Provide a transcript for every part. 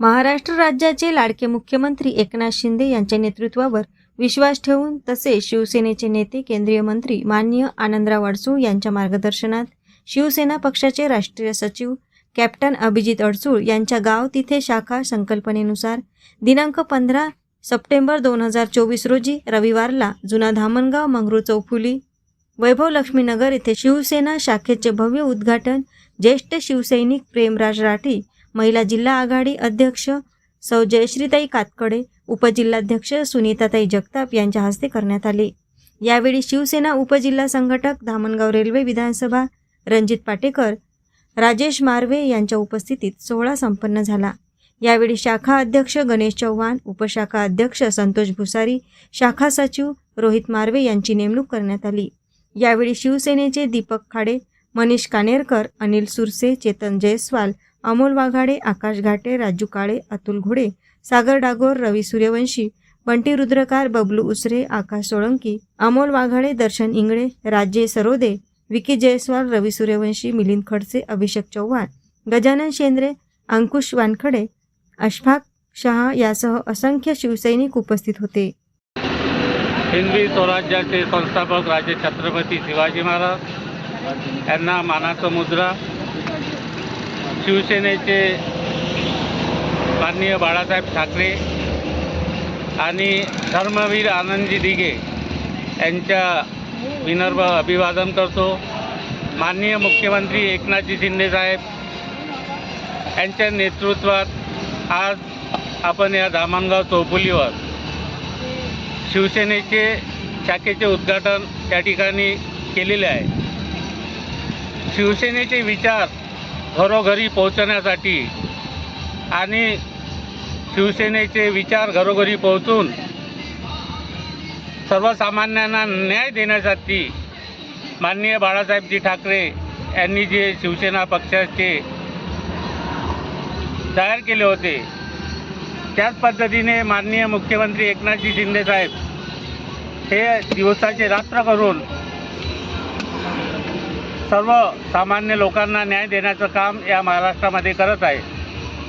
महाराष्ट्र राज्याचे लाडके मुख्यमंत्री एकनाथ शिंदे यांच्या नेतृत्वावर विश्वास ठेवून तसेच शिवसेनेचे नेते केंद्रीय मंत्री मान्य आनंदराव अडसूळ यांच्या मार्गदर्शनात शिवसेना पक्षाचे राष्ट्रीय सचिव कॅप्टन अभिजित अडसूळ यांच्या गाव तिथे शाखा संकल्पनेनुसार दिनांक पंधरा सप्टेंबर दोन हजार चोवीस रोजी रविवारला जुना धामणगाव मंगरू चौफुली वैभव लक्ष्मीनगर येथे शिवसेना शाखेचे भव्य उद्घाटन ज्येष्ठ शिवसैनिक प्रेमराज राठी महिला जिल्हा आघाडी अध्यक्ष सौ जयश्रीताई कातकडे उपजिल्हाध्यक्ष सुनीताताई जगताप यांच्या हस्ते करण्यात आले. यावेळी शिवसेना उपजिल्हा संघटक धामणगाव रेल्वे विधानसभा रणजित पाटेकर राजेश मार्वे यांच्या उपस्थितीत सोहळा संपन्न झाला. यावेळी शाखा अध्यक्ष गणेश चव्हाण उपशाखा अध्यक्ष संतोष भुसारी शाखा सचिव रोहित मार्वे यांची नेमणूक करण्यात आली. यावेळी शिवसेनेचे दीपक खाडे मनीष कानेरकर अनिल सुरसे चेतन जयस्वाल अमोल वाघाडे आकाश घाटे राजू काळे अतुल घोडे सागर डागोर रवी सूर्यवंशी बंटी रुद्रकार बबलू उसरे आकाश सोळंकी अमोल वाघाडे दर्शन इंगळे राजे सरोदे विकी जयस्वाल रवी सूर्यवंशी मिलिंद खडसे अभिषेक चव्हाण गजानन शेंद्रे अंकुश वानखडे अशफाक शहा यासह असंख्य शिवसैनिक उपस्थित होते. हिंदी स्वराज्याचे संस्थापक राजे छत्रपती शिवाजी महाराज यांना मानाचा मुद्रा शिवसेनेचे माननीय बाळासाहेब ठाकरे आणि धर्मवीर आनंदजी दिघे यांच्या विनर्भ अभिवादन करतो. माननीय मुख्यमंत्री एकनाथजी शिंदेसाहेब यांच्या नेतृत्वात आज आपण या धामणगाव चौफुलीवर शिवसेनेचे शाखेचे उद्घाटन त्या ठिकाणी केलेले आहे. शिवसेनेचे विचार घरोघरी पोहोचण्यासाठी आणि शिवसेनेचे विचार घरोघरी पोहोचून सर्वसामान्यांना न्याय देण्यासाठी माननीय बाळासाहेबजी ठाकरे यांनी जे शिवसेना पक्षाचे तयार केले होते त्याच पद्धतीने माननीय मुख्यमंत्री एकनाथजी शिंदेसाहेब हे दिवसाचे रात्र करून सर्व सामान्य लोकांना न्याय देण्याचं काम या महाराष्ट्रामध्ये करत आहे.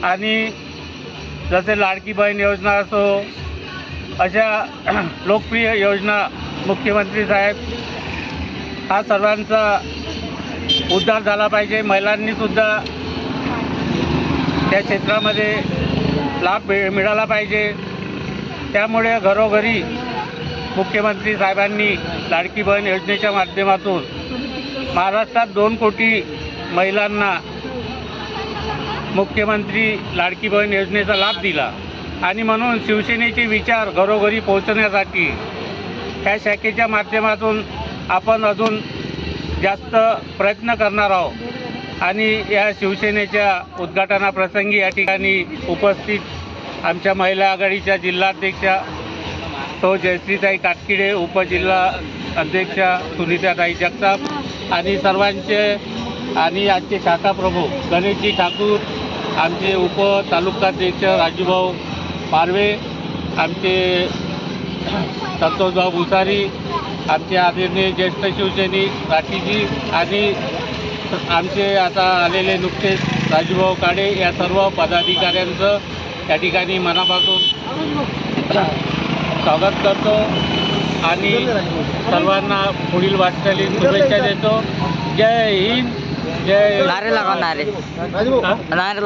आणि जसे लाडकी बहीण योजना असो अशा लोकप्रिय योजना मुख्यमंत्री साहेब हा सर्वांचा उद्धार झाला पाहिजे. महिलांनीसुद्धा त्या क्षेत्रामध्ये लाभ मिळाला पाहिजे. त्यामुळे घरोघरी मुख्यमंत्री साहेबांनी लाडकी बहीण योजनेच्या माध्यमातून महाराष्ट्रात दोन कोटी महिलांना मुख्यमंत्री लाडकी बहीण योजनेचा लाभ दिला. आणि म्हणून शिवसेनेचे विचार घरोघरी पोहोचण्यासाठी ह्या शाखेच्या माध्यमातून आपण अजून जास्त प्रयत्न करणार आहोत. आणि या शिवसेनेच्या उद्घाटनाप्रसंगी या ठिकाणी उपस्थित आमच्या महिला आघाडीच्या जिल्हाध्यक्षा तो जयश्रीताई काटकिडे उपजिल्हा अध्यक्षा सुनीताताई जगताप आणि सर्वांचे आणि आजचे शाखा प्रमुख गणेशजी ठाकूर आमचे उप तालुकाध्यक्ष राजूभाऊ पारवे आमचे संतोषभाऊ भुसारी आमचे आदरणीय ज्येष्ठ शिवसैनिक राठीजी आणि आमचे आता आलेले नुकतेच राजूभाऊ काळे या सर्व पदाधिकाऱ्यांचं या ठिकाणी मनापासून स्वागत करतो. आणि सर्वांना पुढील वाटचालीत शुभेच्छा देतो. जय हिंद जय नारे लागो नारे? नारे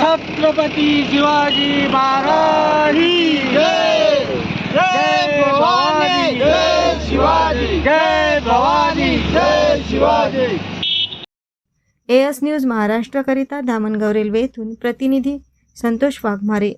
छत्रपती शिवाजी महाराज जय. जय भवानी जय शिवाजी. जय भवानी जय शिवाजी. एएस न्यूज महाराष्ट्राकरिता धामणगाव रेल्वे येथून प्रतिनिधी संतोष वाघमारे.